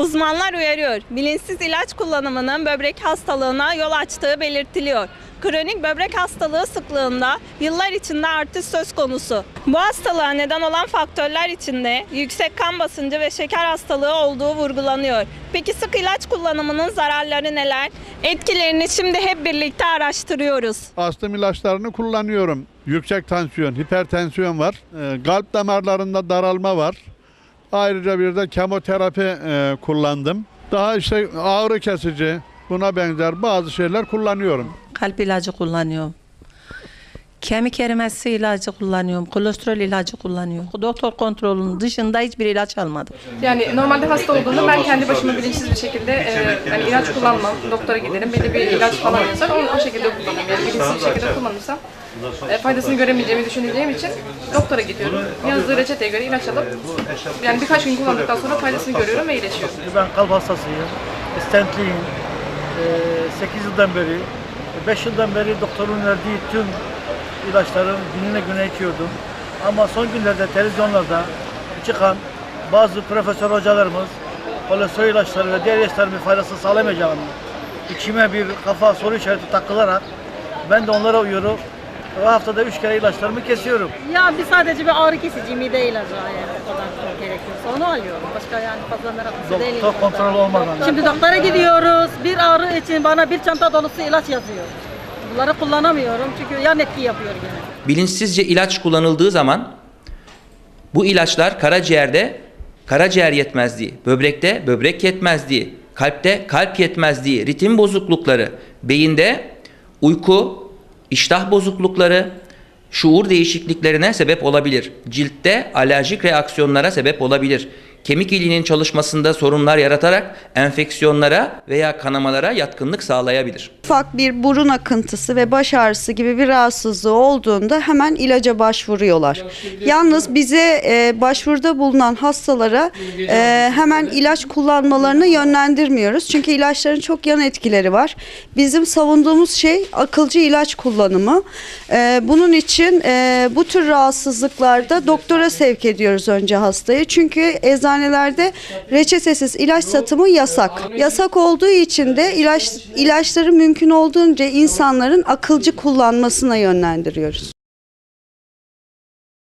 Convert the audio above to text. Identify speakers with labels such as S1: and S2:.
S1: Uzmanlar uyarıyor. Bilinçsiz ilaç kullanımının böbrek hastalığına yol açtığı belirtiliyor. Kronik böbrek hastalığı sıklığında yıllar içinde artış söz konusu. Bu hastalığa neden olan faktörler içinde yüksek kan basıncı ve şeker hastalığı olduğu vurgulanıyor. Peki sık ilaç kullanımının zararları neler? Etkilerini şimdi hep birlikte araştırıyoruz.
S2: Astım ilaçlarını kullanıyorum. Yüksek tansiyon, hipertansiyon var. Ee, kalp damarlarında daralma var. Ayrıca bir de kemoterapi e, kullandım. Daha işte ağrı kesici, buna benzer bazı şeyler kullanıyorum.
S3: Kalp ilacı kullanıyorum. Kemik erimesi ilacı kullanıyorum. Kolesterol ilacı kullanıyorum. Doktor kontrolünün dışında hiçbir ilaç almadım.
S4: Yani normalde hasta olduğumda ben kendi başıma bilinçsiz bir şekilde e, yani ilaç kullanmam, doktora giderim, belli bir ilaç falan yazar, onu o şekilde kullanırım. Yani bilinçsiz bir şekilde kullanırsam e, faydasını göremeyeceğimi düşüneceğim için doktora gidiyorum. Yazdığı reçeteye göre ilaç alıp yani birkaç gün kullandıktan sonra faydasını görüyorum ve iyileşiyorum.
S5: Ben kalp hastasıyım, stentliyim. 8 yıldan beri, 5 yıldan beri doktorun verdiği tüm ilaçların gününe güne içiyordum. Ama son günlerde televizyonlarda çıkan bazı profesör hocalarımız kolesterol ilaçları ve diğer ilaçların bir faydası sağlamayacağını içime bir kafa soru işareti takılarak ben de onlara uyuyorum. Ve haftada 3 kere ilaçlarımı kesiyorum.
S6: Ya bir sadece bir ağrı kesici mide ilacı yani o kadar gerekiyorsa onu alıyorum. Başka yani fazla meraklısı değilim.
S5: Doktor kontrolü olmadan.
S6: Şimdi doktora gidiyoruz. Bir ağrı için bana bir çanta dolusu ilaç yazıyor. Bunları kullanamıyorum çünkü yan etki yapıyor gene.
S7: bilinçsizce ilaç kullanıldığı zaman bu ilaçlar karaciğerde karaciğer yetmezliği, böbrekte böbrek yetmezliği, kalpte kalp yetmezliği, ritim bozuklukları, beyinde uyku, iştah bozuklukları, şuur değişikliklerine sebep olabilir. Ciltte alerjik reaksiyonlara sebep olabilir. Kemik iliğinin çalışmasında sorunlar yaratarak enfeksiyonlara veya kanamalara yatkınlık sağlayabilir.
S8: Ufak bir burun akıntısı ve baş ağrısı gibi bir rahatsızlığı olduğunda hemen ilaca başvuruyorlar. Yalnız bize e, başvuruda bulunan hastalara e, hemen ilaç kullanmalarını yönlendirmiyoruz. Çünkü ilaçların çok yan etkileri var. Bizim savunduğumuz şey akılcı ilaç kullanımı. E, bunun için e, bu tür rahatsızlıklarda doktora sevk ediyoruz önce hastayı. Çünkü eczanelerde reçetesiz ilaç satımı yasak. Yasak olduğu için de ilaç ilaçları mümkün olduğunca insanların akılcı kullanmasına yönlendiriyoruz.